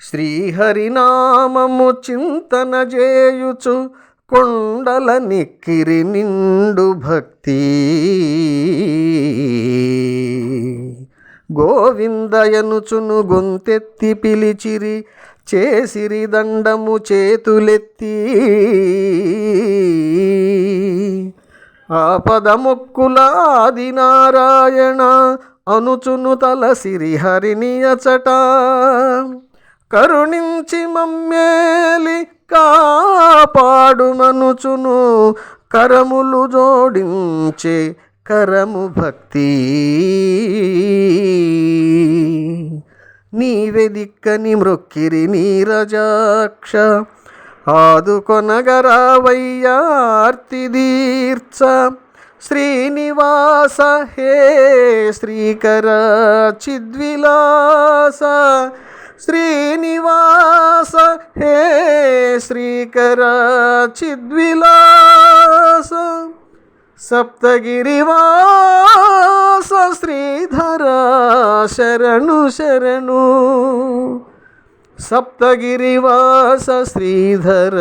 శ్రీహరినామము చింతన చేయుచు కొండల నిక్కిరి నిండు భక్తి. గోవిందయనుచును గొంతెత్తి పిలిచిరి చేసిరి దండము చేతులెత్తి. ఆపదముక్కులాది నారాయణ అనుచును తల హరిని అచట. కరుణించి మమ్మేలి కాపాడుమనుచును. కరములు జోడించే కరము భక్తి. నీవెదిక్కని మృక్కిరి నీరజాక్ష ఆదుకొనగరావయ్యార్తి దీర్చ. శ్రీనివాస హే శ్రీకర చిద్విలాస. శ్రీనివాస హే శ్రీకర చిద్విలాస సప్తగిరివాస శ్రీధర శరణు శరణు సప్తగిరివాస శ్రీధర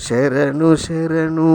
శరణు శరణు